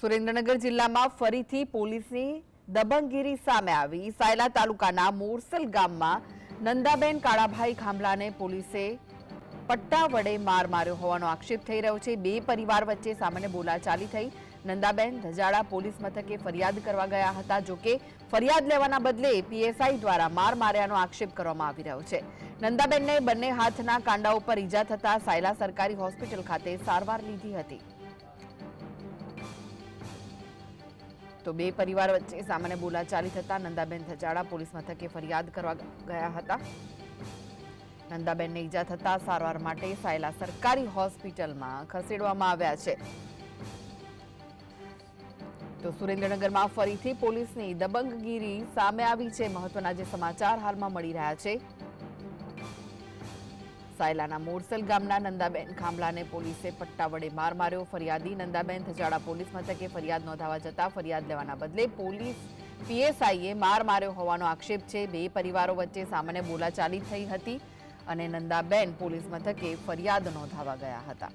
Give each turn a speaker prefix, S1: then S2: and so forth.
S1: સુરેન્દ્રનગર જિલ્લામાં ફરીથી પોલીસની દબંગગીરી સામે આવી. સાયલા તાલુકાના મોરસલ ગામમાં નંદાબેન કાળાભાઈ ખાંભલાને પોલીસે પટ્ટા વડે માર માર્યો હોવાનો આક્ષેપ થઈ રહ્યો છે. બે પરિવાર વચ્ચે સામાન્ય બોલાચાલી થઈ. નંદાબેન ધજાડા પોલીસ મથકે ફરિયાદ કરવા ગયા હતા. જોકે ફરિયાદ લેવાના બદલે પીએસઆઈ દ્વારા માર માર્યાનો આક્ષેપ કરવામાં આવી રહ્યો છે. નંદાબેનને બંને હાથના કાંડા ઉપર ઈજા થતા સાયલા સરકારી હોસ્પિટલ ખાતે સારવાર લીધી હતી. તો બે પરિવાર વચ્ચે સામાન્ય બોલાચાલી થતા નંદાબેન ધજાડા પોલીસ મથકે ફરિયાદ કરવા ગયા હતા. નંદાબેનને ઈજા થતા સારવાર માટે સાયલા સરકારી હોસ્પિટલમાં ખસેડવામાં આવ્યા છે. તો સુરેન્દ્રનગરમાં ફરીથી પોલીસની દબંગગીરી સામે આવી છે. મહત્વના જે સમાચાર હાલમાં મળી રહ્યા છે. સાયલાના મોરસલ ગામના નંદાબેન ખાંભલાને પોલીસે પટ્ટા વડે માર માર્યો. ફરિયાદી નંદાબેન થજાડા પોલીસ મથકે ફરિયાદ નોંધાવા જતા ફરિયાદ લેવાના બદલે પોલીસ પીએસઆઈએ માર માર્યો હોવાનો આક્ષેપ છે. બે પરિવારો વચ્ચે સામાન્ય બોલાચાલી થઈ હતી અને નંદાબેન પોલીસ મથકે ફરિયાદ નોંધાવા ગયા હતા.